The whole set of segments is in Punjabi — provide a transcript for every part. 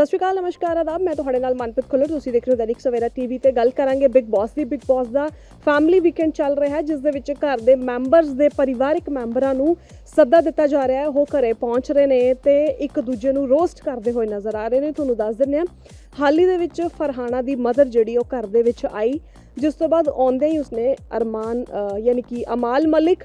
ਸਤਿ ਸ਼੍ਰੀ ਅਕਾਲ, ਨਮਸਕਾਰ, ਆਦਾਬ। ਮੈਂ ਤੁਹਾਡੇ ਨਾਲ ਮਨਪ੍ਰੀਤ ਖੁੱਲਰ। ਤੁਸੀਂ ਦੇਖ ਰਹੇ ਹੋ ਦੈਨਿਕ ਸਵੇਰਾ ਟੀਵੀ ਤੇ ਗੱਲ ਕਰਾਂਗੇ ਬਿਗ ਬੌਸ ਦੀ। ਬਿਗ ਬੌਸ ਦਾ ਫੈਮਿਲੀ ਵੀਕਐਂਡ ਚੱਲ ਰਿਹਾ ਹੈ, ਜਿਸ ਦੇ ਵਿੱਚ ਘਰ ਦੇ ਮੈਂਬਰਸ ਦੇ ਪਰਿਵਾਰਕ ਮੈਂਬਰਾਂ ਨੂੰ ਸੱਦਾ ਦਿੱਤਾ ਜਾ ਰਿਹਾ ਹੈ। ਉਹ ਘਰੇ ਪਹੁੰਚ ਰਹੇ ਨੇ ਤੇ ਇੱਕ ਦੂਜੇ ਨੂੰ ਰੋਸਟ ਕਰਦੇ ਹੋਏ ਨਜ਼ਰ ਆ ਰਹੇ ਨੇ। ਤੁਹਾਨੂੰ ਦੱਸ ਦਿੰਦੇ ਹਾਂ, ਹਾਲ ਹੀ ਦੇ ਵਿੱਚ ਫਰਹਾਨਾ ਦੀ ਮਦਰ ਜਿਹੜੀ ਉਹ ਘਰ ਦੇ ਵਿੱਚ ਆਈ, ਜਿਸ ਤੋਂ ਬਾਅਦ ਆਉਂਦੇ ਹੀ ਉਸਨੇ ਅਰਮਾਨ ਯਾਨੀ ਕਿ ਅਮਾਲ ਮਲਿਕ,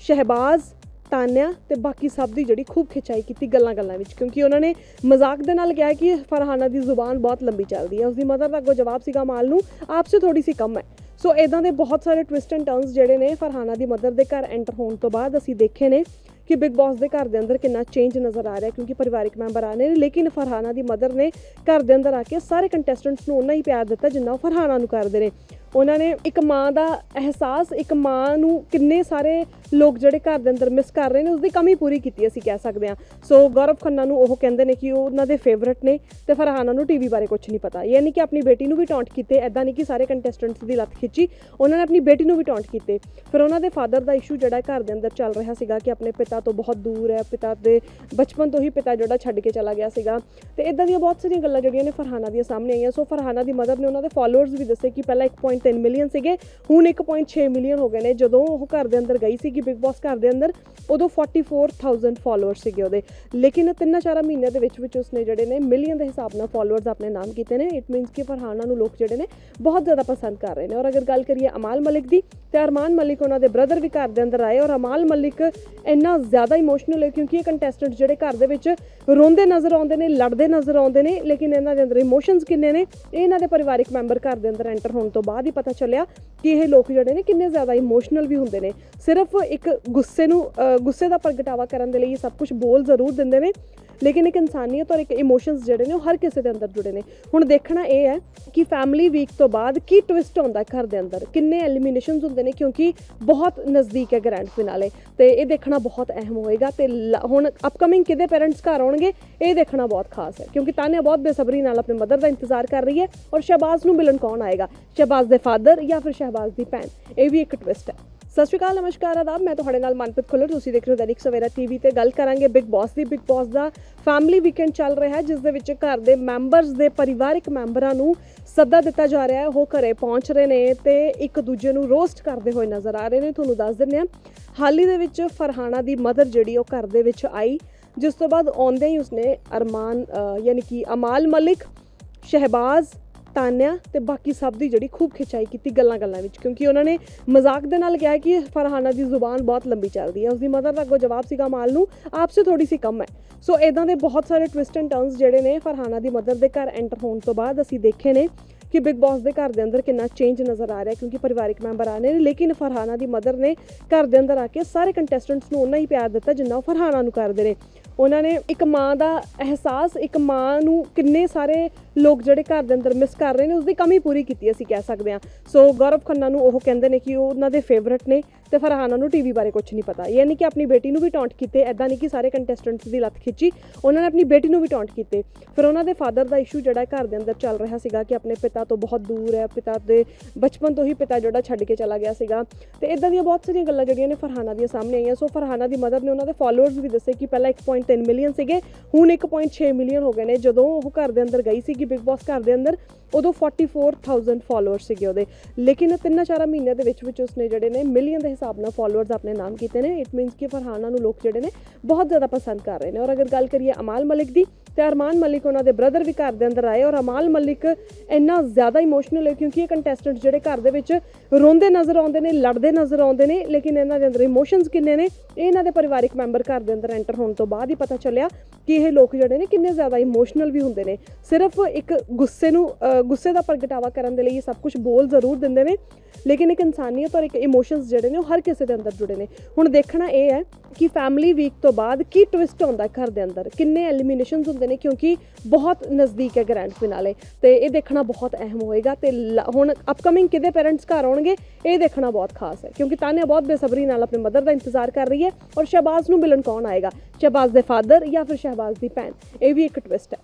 ਸ਼ਹਿਬਾਜ਼ ਤਾਨਿਆ ਤੇ ਬਾਕੀ ਸਭ ਦੀ ਜਿਹੜੀ ਖੂਬ ਖਿਚਾਈ ਕੀਤੀ ਗੱਲਾਂ ਗੱਲਾਂ ਵਿੱਚ, ਕਿਉਂਕਿ ਉਹਨਾਂ ਨੇ ਮਜ਼ਾਕ ਦੇ ਨਾਲ ਕਿਹਾ ਕਿ ਫਰਹਾਨਾ ਦੀ ਜ਼ੁਬਾਨ ਬਹੁਤ ਲੰਬੀ ਚੱਲਦੀ ਹੈ। ਉਸਦੀ ਮਦਰ ਦਾ ਅੱਗੋਂ ਜਵਾਬ ਸੀਗਾ, ਮਾਲ ਨੂੰ ਆਪਸੇ ਥੋੜੀ ਸੀ ਕਮ ਹੈ। ਸੋ ਇਦਾਂ ਦੇ ਬਹੁਤ ਸਾਰੇ ਟਵਿਸਟ ਐਂਡ ਟਰਨਸ ਜਿਹੜੇ ਨੇ ਫਰਹਾਨਾ ਦੀ ਮਦਰ ਦੇ ਘਰ ਐਂਟਰ ਹੋਣ ਤੋਂ ਬਾਅਦ ਅਸੀਂ ਦੇਖੇ ਨੇ ਕਿ ਬਿਗ ਬੌਸ ਦੇ ਘਰ ਦੇ ਅੰਦਰ ਕਿੰਨਾ ਚੇਂਜ ਨਜ਼ਰ ਆ ਰਿਹਾ, ਕਿਉਂਕਿ ਪਰਿਵਾਰਿਕ ਮੈਂਬਰ ਆ ਰਹੇ ਨੇ, ਲੇਕਿਨ ਫਰਹਾਨਾ ਦੀ ਮਦਰ ਨੇ ਘਰ ਦੇ ਅੰਦਰ ਆ ਕੇ ਸਾਰੇ ਕੰਟੈਸਟੈਂਟਸ ਨੂੰ ਉਨਾ ਹੀ ਪਿਆਰ ਦਿੱਤਾ ਜਿੰਨਾ ਉਹ ਫਰਹਾਨਾ ਨੂੰ ਕਰਦੇ ਨੇ ਉਹਨਾਂ ਨੇ ਇੱਕ ਮਾਂ ਦਾ ਅਹਿਸਾਸ, ਇੱਕ ਮਾਂ ਨੂੰ ਕਿੰਨੇ ਸਾਰੇ ਲੋਕ ਜਿਹੜੇ ਘਰ ਦੇ ਅੰਦਰ ਮਿਸ ਕਰ ਰਹੇ ਨੇ ਉਸ ਦੀ ਕਮੀ ਪੂਰੀ ਕੀਤੀ ਅਸੀਂ ਕਹਿ ਸਕਦੇ ਹਾਂ। ਸੋ ਗੌਰਵ ਖੰਨਾ ਨੂੰ ਉਹ ਕਹਿੰਦੇ ਨੇ ਕਿ ਉਹ ਉਹਨਾਂ ਦੇ ਫੇਵਰਿਟ ਨੇ ਤੇ ਫਰਹਾਨਾ ਨੂੰ ਟੀਵੀ ਬਾਰੇ ਕੁਝ ਨਹੀਂ ਪਤਾ। ਯਾਨੀ ਕਿ ਆਪਣੀ ਬੇਟੀ ਨੂੰ ਵੀ ਟੌਂਟ ਕੀਤੇ ਐਦਾਂ ਨਹੀਂ ਕਿ ਸਾਰੇ ਕੰਟੈਸਟੈਂਟਸ ਦੀ ਲੱਤ ਖਿੱਚੀ, ਉਹਨਾਂ ਨੇ ਆਪਣੀ ਬੇਟੀ ਨੂੰ ਵੀ ਟੌਂਟ ਕੀਤੇ। ਫਿਰ ਉਹਨਾਂ ਦੇ ਫਾਦਰ ਦਾ ਇਸ਼ੂ ਜਿਹੜਾ ਘਰ ਦੇ ਅੰਦਰ ਚੱਲ ਰਿਹਾ ਸੀਗਾ ਕਿ ਆਪਣੇ ਪਿਤਾ ਤੋਂ ਬਹੁਤ ਦੂਰ ਹੈ, ਪਿਤਾ ਦੇ ਬਚਪਨ ਤੋਂ ਹੀ ਪਿਤਾ ਜਿਹੜਾ ਛੱਡ ਕੇ ਚਲਾ ਗਿਆ ਸੀਗਾ। ਤੇ ਇਦਾਂ ਦੀਆਂ ਬਹੁਤ ਸਾਰੀਆਂ ਗੱਲਾਂ ਜਿਹੜੀਆਂ ਨੇ ਫਰਹਾਨਾ ਦੀਆਂ ਸਾਹਮਣੇ ਆਈਆਂ। ਸੋ ਫਰਹਾਨਾ ਦੀ ਮਦਰ ਨੇ ਉਹਨਾਂ ਦੇ ਫਾਲੋਅਰਸ ਵੀ ਦੱਸੇ ਕਿ ਪਹਿਲਾਂ ਇੱਕ ਪੁਆਇੰਟ 1.3 ਮਿਲੀਅਨ ਸੀਗੇ। ਹੁਣ 1.6 ਮਿਲੀਅਨ ਹੋ ਗਏ ਨੇ। ਜਦੋਂ ਉਹ ਘਰ ਦੇ ਅੰਦਰ ਗਈ ਸੀ ਕਿ ਬਿਗ ਬੌਸ ਘਰ ਦੇ ਅੰਦਰ, ਉਦੋਂ 44000 ਫਾਲੋਅਰਸ ਸੀਗੇ ਉਹਦੇ। ਲੇਕਿਨ ਤਿੰਨਾਂ ਚਾਰਾਂ ਮਹੀਨਿਆਂ ਦੇ ਵਿੱਚ ਵਿੱਚ ਉਸਨੇ ਜਿਹੜੇ ਨੇ ਮਿਲੀਅਨ ਦੇ ਹਿਸਾਬ ਨਾਲ ਫਾਲੋਅਰਸ ਆਪਣੇ ਨਾਮ ਕੀਤੇ ਨੇ। ਇਟ ਮੀਨਸ ਕਿ ਫਰਹਾਨਾ ਨੂੰ ਲੋਕ ਜਿਹੜੇ ਨੇ ਬਹੁਤ ਜ਼ਿਆਦਾ ਪਸੰਦ ਕਰ ਰਹੇ ਨੇ। ਔਰ ਅਗਰ ਗੱਲ ਕਰੀਏ ਅਮਾਲ ਮਲਿਕ ਦੀ, ਤੇ ਅਰਮਾਨ ਮਲਿਕ ਉਹਨਾਂ ਦੇ ਬ੍ਰਦਰ ਵੀ ਘਰ ਦੇ ਅੰਦਰ ਆਏ। ਔਰ ਅਮਾਲ ਮਲਿਕ ਇੰਨਾ ਜ਼ਿਆਦਾ ਇਮੋਸ਼ਨਲ ਹੈ ਕਿਉਂਕਿ ਇਹ ਕੰਟੈਸਟੈਂਟ ਜਿਹੜੇ ਘਰ ਦੇ ਵਿੱਚ ਰੋਂਦੇ ਨਜ਼ਰ ਆਉਂਦੇ ਨੇ, ਲੜਦੇ ਨਜ਼ਰ ਆਉਂਦੇ ਨੇ, ਲੇਕਿਨ ਇਹਨਾਂ ਦੇ ਅੰਦਰ ਇਮੋਸ਼ਨਸ ਕਿੰਨੇ ਨੇ, ਇਹ ਇਹਨਾਂ ਦੇ ਪਰਿਵਾਰਿਕ ਮੈਂਬਰ ਘਰ ਦੇ ਅੰਦਰ ਐਂਟਰ ਹੋਣ ਤੋਂ ਬਾਅਦ ਹੀ ਪਤਾ ਚੱਲਿਆ ਕਿ ਇਹ ਲੋਕ ਜਿਹੜੇ ਨੇ ਕਿੰਨੇ ਜ਼ਿਆਦਾ ਇਮੋਸ਼ਨਲ ਵੀ ਹੁੰਦੇ ਨੇ। ਸਿਰਫ ਇੱਕ ਗੁੱਸੇ ਨੂੰ ਅ, ਗੁੱਸੇ ਦਾ ਪ੍ਰਗਟਾਵਾ ਕਰਨ ਦੇ ਲਈ ਇਹ ਸਭ ਕੁਝ ਬੋਲ ਜ਼ਰੂਰ ਦਿੰਦੇ ਨੇ। ਲੇਕਿਨ ਇੱਕ ਇਨਸਾਨੀਅਤ ਔਰ ਇੱਕ ਇਮੋਸ਼ਨਸ ਜਿਹੜੇ ਨੇ ਉਹ ਹਰ ਕਿਸੇ ਦੇ ਅੰਦਰ ਜੁੜੇ ਨੇ। ਹੁਣ ਦੇਖਣਾ ਇਹ ਹੈ ਕਿ ਫੈਮਿਲੀ ਵੀਕ ਤੋਂ ਬਾਅਦ ਕੀ ਟਵਿਸਟ ਹੁੰਦਾ ਘਰ ਦੇ ਅੰਦਰ? ਕਿੰਨੇ ਐਲੀਮੀਨੇਸ਼ਨਸ ਹੁੰਦੇ ਨੇ ਕਿਉਂਕਿ ਬਹੁਤ ਨਜ਼ਦੀਕ ਹੈ ਗ੍ਰੈਂਡ ਫਿਨਾਲੇ ਤੇ ਇਹ ਦੇਖਣਾ ਬਹੁਤ ਅਹਿਮ ਹੋਏਗਾ ਤੇ ਲ- ਹੁਣ ਅਪਕਮਿੰਗ ਕਿਹਦੇ ਪੇਰੈਂਟਸ ਘਰ ਆਉਣਗੇ? ਇਹ ਦੇਖਣਾ ਬਹੁਤ ਖਾਸ ਹੈ ਕਿਉਂਕਿ ਤਾਨਿਆ ਬਹੁਤ ਬੇਸਬਰੀ ਨਾਲ ਆਪਣੇ ਮਦਰ ਦਾ ਇੰਤਜ਼ਾਰ ਕਰ ਰਹੀ ਹੈ ਔਰ ਸ਼ਹਿਬਾਜ਼ ਨੂੰ ਮਿਲਣ ਕੌਣ ਆਏਗਾ? ਸ਼ਹਿਬਾਜ਼ ਦੇ ਫਾਦਰ ਜਾਂ ਫਿਰ ਸ਼ਹਿਬਾਜ਼ ਦੀ ਭੈਣ? ਇਹ ਵੀ ਇੱਕ ਟਵਿਸਟ ਹੈ। ਸਤਿ ਸ਼੍ਰੀ ਅਕਾਲ, ਨਮਸਕਾਰ, ਆਦਾਬ। ਮੈਂ ਤੁਹਾਡੇ ਨਾਲ ਮਨਪ੍ਰੀਤ ਖੁੱਲਰ। ਤੁਸੀਂ ਦੇਖ ਰਹੇ ਹੋ ਦੈਨਿਕ ਸਵੇਰਾ ਟੀਵੀ ਤੇ ਗੱਲ ਕਰਾਂਗੇ ਬਿਗ ਬੌਸ ਦੀ। ਬਿਗ ਬੌਸ ਦਾ ਫੈਮਿਲੀ ਵੀਕਐਂਡ ਚੱਲ ਰਿਹਾ ਹੈ, ਜਿਸ ਦੇ ਵਿੱਚ ਘਰ ਦੇ ਮੈਂਬਰਸ ਦੇ ਪਰਿਵਾਰਕ ਮੈਂਬਰਾਂ ਨੂੰ ਸੱਦਾ ਦਿੱਤਾ ਜਾ ਰਿਹਾ ਹੈ। ਉਹ ਘਰੇ ਪਹੁੰਚ ਰਹੇ ਨੇ ਤੇ ਇੱਕ ਦੂਜੇ ਨੂੰ ਰੋਸਟ ਕਰਦੇ ਹੋਏ ਨਜ਼ਰ ਆ ਰਹੇ ਨੇ। ਤੁਹਾਨੂੰ ਦੱਸ ਦਿੰਦੇ ਹਾਂ, ਹਾਲ ਹੀ ਦੇ ਵਿੱਚ ਫਰਹਾਨਾ ਦੀ ਮਦਰ ਜਿਹੜੀ ਉਹ ਘਰ ਦੇ ਵਿੱਚ ਆਈ, ਜਿਸ ਤੋਂ ਬਾਅਦ ਆਉਂਦੇ ਹੀ ਉਸਨੇ ਅਰਮਾਨ ਯਾਨੀ ਕਿ ਅਮਾਲ ਮਲਿਕ, ਸ਼ਹਿਬਾਜ਼ ਤਾਨਿਆ ਤੇ ਬਾਕੀ ਸਭ ਦੀ ਜਿਹੜੀ ਖੂਬ ਖਿਚਾਈ ਕੀਤੀ ਗੱਲਾਂ ਗੱਲਾਂ ਵਿੱਚ, ਕਿਉਂਕਿ ਉਹਨਾਂ ਨੇ ਮਜ਼ਾਕ ਦੇ ਨਾਲ ਕਿਹਾ ਕਿ ਫਰਹਾਨਾ ਦੀ ਜ਼ੁਬਾਨ ਬਹੁਤ ਲੰਬੀ ਚੱਲਦੀ ਹੈ। ਉਸਦੀ ਮਦਰ ਦਾ ਅੱਗੋਂ ਜਵਾਬ ਸੀਗਾ, ਮਾਲ ਨੂੰ ਆਪਸੇ ਥੋੜੀ ਸੀ ਕਮ ਹੈ। ਸੋ ਇਦਾਂ ਦੇ ਬਹੁਤ ਸਾਰੇ ਟਵਿਸਟ ਐਂਡ ਟਰਨਸ ਜਿਹੜੇ ਨੇ ਫਰਹਾਨਾ ਦੀ ਮਦਰ ਦੇ ਘਰ ਐਂਟਰ ਹੋਣ ਤੋਂ ਬਾਅਦ ਅਸੀਂ ਦੇਖੇ ਨੇ ਕਿ ਬਿਗ ਬੌਸ ਦੇ ਘਰ ਦੇ ਅੰਦਰ ਕਿੰਨਾ ਚੇਂਜ ਨਜ਼ਰ ਆ ਰਿਹਾ ਕਿਉਂਕਿ ਪਰਿਵਾਰਿਕ ਮੈਂਬਰ ਆ ਰਹੇ ਨੇ, ਲੇਕਿਨ ਫਰਹਾਨਾ ਦੀ ਮਦਰ ਨੇ ਘਰ ਦੇ ਅੰਦਰ ਆ ਕੇ ਸਾਰੇ ਕੰਟੈਸਟੈਂਟਸ ਨੂੰ ਉਹਨਾਂ ਹੀ ਪਿਆਰ ਦਿੱਤਾ ਜਿੰਨਾ ਉਹ ਫਰਹਾਨਾ ਨੂੰ ਕਰਦੇ ਨੇ ਉਹਨਾਂ ਨੇ ਇੱਕ ਮਾਂ ਦਾ ਅਹਿਸਾਸ, ਇੱਕ ਮਾਂ ਨੂੰ ਕਿੰਨੇ ਸਾਰੇ ਲੋਕ ਜਿਹੜੇ ਘਰ ਦੇ ਅੰਦਰ ਮਿਸ ਕਰ ਰਹੇ ਨੇ ਉਸ ਦੀ ਕਮੀ ਪੂਰੀ ਕੀਤੀ ਅਸੀਂ ਕਹਿ ਸਕਦੇ ਹਾਂ। ਸੋ ਗੌਰਵ ਖੰਨਾ ਨੂੰ ਉਹ ਕਹਿੰਦੇ ਨੇ ਕਿ ਉਹ ਉਹਨਾਂ ਦੇ ਫੇਵਰਿਟ ਨੇ ਤੇ ਫਰਹਾਨਾ ਨੂੰ ਟੀਵੀ ਬਾਰੇ ਕੁਝ ਨਹੀਂ ਪਤਾ। ਯਾਨੀ ਕਿ ਆਪਣੀ ਬੇਟੀ ਨੂੰ ਵੀ ਟੌਂਟ ਕੀਤੇ ਐਦਾਂ ਨਹੀਂ ਕਿ ਸਾਰੇ ਕੰਟੈਸਟੈਂਟਸ ਦੀ ਲੱਤ ਖਿੱਚੀ, ਉਹਨਾਂ ਨੇ ਆਪਣੀ ਬੇਟੀ ਨੂੰ ਵੀ ਟੌਂਟ ਕੀਤੇ। ਫਿਰ ਉਹਨਾਂ ਦੇ ਫਾਦਰ ਦਾ ਇਸ਼ੂ ਜਿਹੜਾ ਘਰ ਦੇ ਅੰਦਰ ਚੱਲ ਰਿਹਾ ਸੀਗਾ ਕਿ ਆਪਣੇ ਪਿਤਾ ਤੋਂ ਬਹੁਤ ਦੂਰ ਹੈ, ਪਿਤਾ ਦੇ ਬਚਪਨ ਤੋਂ ਹੀ ਪਿਤਾ ਜਿਹੜਾ ਛੱਡ ਕੇ ਚਲਾ ਗਿਆ ਸੀਗਾ। ਤੇ ਇਦਾਂ ਦੀਆਂ ਬਹੁਤ ਸਾਰੀਆਂ ਗੱਲਾਂ ਜਿਹੜੀਆਂ ਨੇ ਫਰਹਾਨਾ ਦੀਆਂ ਸਾਹਮਣੇ ਆਈਆਂ। ਸੋ ਫਰਹਾਨਾ ਦੀ ਮਦਰ ਨੇ ਉਹਨਾਂ ਦੇ ਫਾਲੋਅਰਸ ਵੀ ਦੱਸੇ ਕਿ ਪਹਿਲਾਂ ਇੱਕ ਪੁਆਇੰਟ 1.3 ਮਿਲੀਅਨ ਸੀਗੇ, ਹੁਣ 1.6 ਮਿਲੀਅਨ ਹੋ ਗਏ ਨੇ। ਜਦੋਂ ਉਹ ਘਰ ਦੇ ਅੰਦਰ ਗਈ ਸੀ ਕਿ ਬਿਗ ਬੌਸ ਘਰ ਦੇ ਅੰਦਰ, ਉਦੋਂ 44000 ਫਾਲੋਅਰਸ ਸੀਗੇ ਉਹਦੇ। ਲੇਕਿਨ ਤਿੰਨਾਂ ਚਾਰਾਂ ਮਹੀਨਿਆਂ ਦੇ ਵਿੱਚ ਵਿੱਚ ਉਸਨੇ ਜਿਹੜੇ ਨੇ ਮਿਲੀਅਨ ਦੇ ਹਿਸਾਬ ਨਾਲ ਫਾਲੋਅਰਸ ਆਪਣੇ ਨਾਮ ਕੀਤੇ ਨੇ। ਇਟ ਮੀਨਸ ਕਿ ਫਰਹਾਨਾ ਨੂੰ ਲੋਕ ਜਿਹੜੇ ਨੇ ਬਹੁਤ ਜ਼ਿਆਦਾ ਪਸੰਦ ਕਰ ਰਹੇ ਨੇ। ਔਰ ਅਗਰ ਗੱਲ ਕਰੀਏ ਅਮਾਲ ਮਲਿਕ ਦੀ, ਤੇ ਅਰਮਾਨ ਮਲਿਕ ਉਹਨਾਂ ਦੇ ਬ੍ਰਦਰ ਵੀ ਘਰ ਦੇ ਅੰਦਰ ਆਏ ਔਰ ਅਮਾਲ ਮਲਿਕ ਇੰਨਾ ਜ਼ਿਆਦਾ ਇਮੋਸ਼ਨਲ ਹੈ ਕਿਉਂਕਿ ਇਹ ਕੰਟੈਸਟੈਂਟ ਜਿਹੜੇ ਘਰ ਦੇ ਵਿੱਚ ਰੋਂਦੇ ਨਜ਼ਰ ਆਉਂਦੇ ਨੇ, ਲੜਦੇ ਨਜ਼ਰ ਆਉਂਦੇ ਨੇ, ਲੇਕਿਨ ਇਹਨਾਂ ਦੇ ਅੰਦਰ ਇਮੋਸ਼ਨਸ ਕਿੰਨੇ ਨੇ, ਇਹ ਇਹਨਾਂ ਦੇ ਪਰਿਵਾਰਿਕ ਮੈਂਬਰ ਘਰ ਦੇ ਅੰਦਰ ਐਂਟਰ ਹੋਣ ਤੋਂ ਬਾਅਦ ਹੀ ਪਤਾ ਚੱਲਿਆ ਕਿ ਇਹ ਲੋਕ ਜਿਹੜੇ ਨੇ ਕਿੰਨੇ ਜ਼ਿਆਦਾ ਇਮੋਸ਼ਨਲ ਵੀ ਹੁੰਦੇ ਨੇ। ਸਿਰਫ ਇੱਕ ਗੁੱਸੇ ਨੂੰ ਅ, ਗੁੱਸੇ ਦਾ ਪ੍ਰਗਟਾਵਾ ਕਰਨ ਦੇ ਲਈ ਇਹ ਸਭ ਕੁਝ ਬੋਲ ਜ਼ਰੂਰ ਦਿੰਦੇ ਨੇ। ਲੇਕਿਨ ਇੱਕ ਇਨਸਾਨੀਅਤ ਔਰ ਇੱਕ ਇਮੋਸ਼ਨਸ ਜਿਹੜੇ ਨੇ ਉਹ ਹਰ ਕਿਸੇ ਦੇ ਅੰਦਰ ਜੁੜੇ ਨੇ। ਹੁਣ ਦੇਖਣਾ ਇਹ ਹੈ ਕਿ ਫੈਮਿਲੀ ਵੀਕ ਤੋਂ ਬਾਅਦ ਕੀ ਟਵਿਸਟ ਹੁੰਦਾ ਘਰ ਦੇ ਅੰਦਰ? ਕਿੰਨੇ ਐਲੀਮੀਨੇਸ਼ਨਸ ਹੁੰਦੇ ਨੇ ਕਿਉਂਕਿ ਬਹੁਤ ਨਜ਼ਦੀਕ ਹੈ ਗ੍ਰੈਂਡ ਫਿਨਾਲੇ ਤੇ ਇਹ ਦੇਖਣਾ ਬਹੁਤ ਅਹਿਮ ਹੋਏਗਾ ਤੇ ਲ- ਹੁਣ ਅਪਕਮਿੰਗ ਕਿਹਦੇ ਪੇਰੈਂਟਸ ਘਰ ਆਉਣਗੇ? ਇਹ ਦੇਖਣਾ ਬਹੁਤ ਖਾਸ ਹੈ ਕਿਉਂਕਿ ਤਾਨਿਆ ਬਹੁਤ ਬੇਸਬਰੀ ਨਾਲ ਆਪਣੇ ਮਦਰ ਦਾ ਇੰਤਜ਼ਾਰ ਕਰ ਰਹੀ ਹੈ ਔਰ ਸ਼ਹਿਬਾਜ਼ ਨੂੰ ਮਿਲਣ ਕੌਣ ਆਏਗਾ? ਸ਼ਹਿਬਾਜ਼ ਦੇ ਫਾਦਰ ਜਾਂ ਫਿਰ ਸ਼ਹਿਬਾਜ਼ ਦੀ ਭੈਣ? ਇਹ ਵੀ ਇੱਕ ਟਵਿਸਟ ਹੈ।